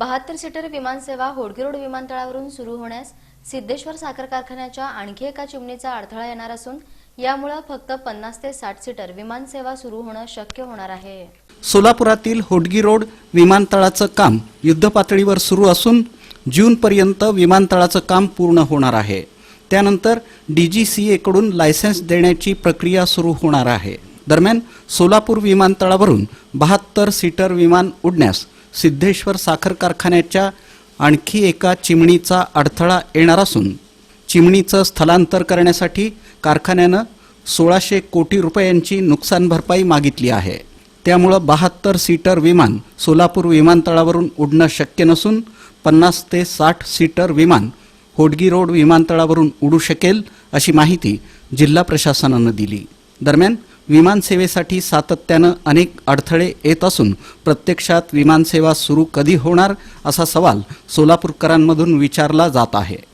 बहात्तर सीटर विमानसेवा होडगी रोड विमानतळावरून सुरू होण्यास सिद्धेश्वर साखर कारखान्याच्या आणखी एका चिमणीचा अडथळा येणार असून यामुळे फक्त पन्नास ते साठ सीटर विमानसेवा सुरू होणं शक्य होणार आहे. सोलापुरातील होडगी रोड विमानतळाचं काम युद्धपातळीवर सुरू असून जूनपर्यंत विमानतळाचं काम पूर्ण होणार आहे. त्यानंतर डीजीसीएकडून लायसन्स देण्याची प्रक्रिया सुरू होणार आहे. दरम्यान सोलापूर विमानतळावरून बहात्तर सीटर विमान उडण्यास सिद्धेश्वर साखर कारखान्याच्या आणखी एका चिमणीचा अडथळा येणार असून चिमणीचं स्थलांतर करण्यासाठी कारखान्यानं सोळाशे कोटी रुपयांची नुकसान भरपाई मागितली आहे. त्यामुळं बहात्तर सीटर विमान सोलापूर विमानतळावरून उडणं शक्य नसून पन्नास ते साठ सीटर विमान होडगी रोड विमानतळावरून उडू शकेल अशी माहिती जिल्हा प्रशासनानं दिली. दरम्यान विमानसेवेसाठी सातत्यानं अनेक अडथळे येत असून प्रत्यक्षात विमानसेवा सुरू कधी होणार असा सवाल सोलापूरकरांमधून विचारला जात आहे.